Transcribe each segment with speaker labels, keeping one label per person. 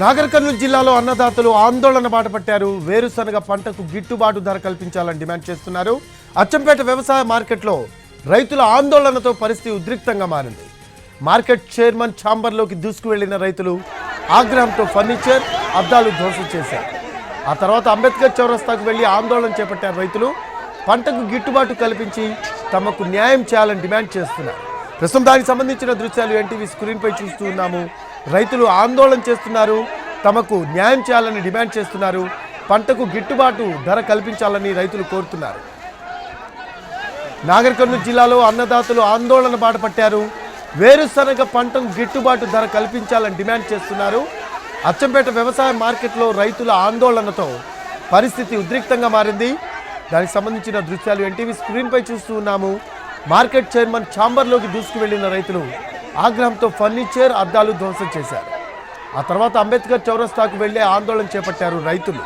Speaker 1: నాగర్ కర్నూలు జిల్లాలో అన్నదాతలు ఆందోళన బాట పట్టారు. వేరుశనగ పంటకు గిట్టుబాటు ధర కల్పించాలని డిమాండ్ చేస్తున్నారు. అచ్చంపేట వ్యవసాయ మార్కెట్లో రైతుల ఆందోళనతో పరిస్థితి ఉద్రిక్తంగా మారింది. మార్కెట్ చైర్మన్ ఛాంబర్లోకి దూసుకు వెళ్ళిన రైతులు ఆగ్రహంతో ఫర్నిచర్ అద్దాలు ధ్వంసం చేశారు. ఆ తర్వాత అంబేద్కర్ చౌరస్తాకు వెళ్ళి ఆందోళన చేపట్టారు రైతులు. పంటకు గిట్టుబాటు కల్పించి తమకు న్యాయం చేయాలని డిమాండ్ చేస్తున్నారు. ప్రస్తుతం దానికి సంబంధించిన దృశ్యాలు ఎన్టీవీ స్క్రీన్పై చూస్తూ ఉన్నాము. రైతులు ఆందోళన చేస్తున్నారు తమకు న్యాయం చేయాలని డిమాండ్ చేస్తున్నారు పంటకు గిట్టుబాటు ధర కల్పించాలని రైతులు కోరుతున్నారు. నాగర్కర్నూలు జిల్లాలో అన్నదాతలు ఆందోళన బాటపట్టారు వేరుశనగ పంటకు గిట్టుబాటు ధర కల్పించాలని డిమాండ్ చేస్తున్నారు. అచ్చంపేట వ్యవసాయ మార్కెట్లో రైతుల ఆందోళనతో పరిస్థితి ఉద్రిక్తంగా మారింది. దానికి సంబంధించిన దృశ్యాలు ఎన్టీవీ స్క్రీన్పై చూస్తూ ఉన్నాము. మార్కెట్ చైర్మన్ ఛాంబర్లోకి దూసుకు వెళ్ళిన రైతులు ఆగ్రహంతో ఫర్నిచర్ అద్దాలు ధ్వంసం చేశారు. ఆ తర్వాత అంబేద్కర్ చౌరస్తాకు వెళ్ళే ఆందోళన చేపట్టారు రైతులు.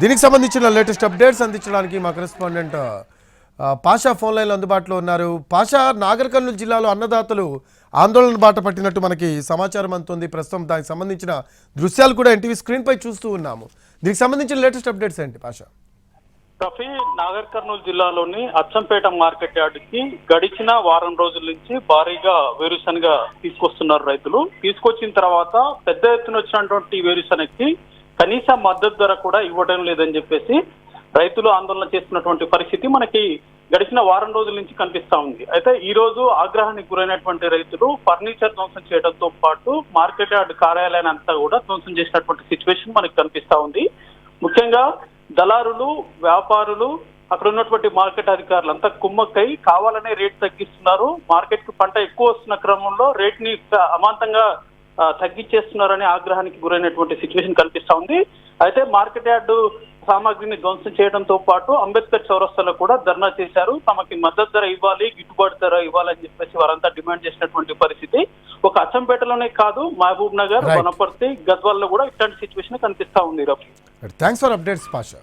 Speaker 1: దీనికి సంబంధించిన లేటెస్ట్ అప్డేట్స్ అందించడానికి మా కరెస్పాండెంట్ పాషా ఫోన్ లైన్లో అందుబాటులో ఉన్నారు. పాషా నాగర్ కర్నూలు జిల్లాలో అన్నదాతలు ఆందోళన బాట పట్టినట్టు మనకి సమాచారం అందుతుంది. ప్రస్తుతం దానికి సంబంధించిన దృశ్యాలు కూడా ఎన్టీవీ స్క్రీన్పై చూస్తూ ఉన్నాము. దీనికి సంబంధించిన లేటెస్ట్ అప్డేట్స్ ఏంటి పాషా?
Speaker 2: రఫీ నాగర్ కర్నూలు జిల్లాలోని అచ్చంపేట మార్కెట్ యార్డుకి గడిచిన వారం రోజుల నుంచి భారీగా వేరుశనగ తీసుకొస్తున్నారు రైతులు. తీసుకొచ్చిన తర్వాత పెద్ద ఎత్తున వచ్చినటువంటి వేరుశనగకి కనీస మద్దతు ధర కూడా ఇవ్వడం లేదని చెప్పేసి రైతులు ఆందోళన చేస్తున్నటువంటి పరిస్థితి మనకి గడిచిన వారం రోజుల నుంచి కనిపిస్తా ఉంది. అయితే ఈ రోజు ఆగ్రహానికి గురైనటువంటి రైతులు ఫర్నిచర్ ధ్వంసం చేయడంతో పాటు మార్కెట్ యార్డ్ కార్యాలయాన్ని అంతా కూడా ధ్వంసం చేసినటువంటి సిచ్యువేషన్ మనకి కనిపిస్తా ఉంది. ముఖ్యంగా దళారులు వ్యాపారులు అక్కడ ఉన్నటువంటి మార్కెట్ అధికారులు అంతా కుమ్మక్కై కావాలనే రేట్ తగ్గిస్తున్నారు. మార్కెట్కి పంట ఎక్కువ వస్తున్న క్రమంలో రేట్ని అమాంతంగా తగ్గించేస్తున్నారనే ఆగ్రహానికి గురైనటువంటి సిచ్యువేషన్ కనిపిస్తా ఉంది. అయితే మార్కెట్ యార్డు సామాగ్రిని ధ్వంసం చేయడంతో పాటు అంబేద్కర్ చౌరస్తాలో కూడా ధర్నా చేశారు. తమకి మద్దతు ధర ఇవ్వాలి గిట్టుబాటు ధర ఇవ్వాలని చెప్పేసి వారంతా డిమాండ్ చేసినటువంటి అచ్చంపేటలోనే కాదు మహబూబ్ నగర్. వనపర్తి గద్వాల్లో కూడా ఇట్లాంటి సిచ్యువేషన్ కనిపిస్తా ఉంది
Speaker 1: థ్యాంక్స్ ఫర్ అప్డేట్స్ పాషా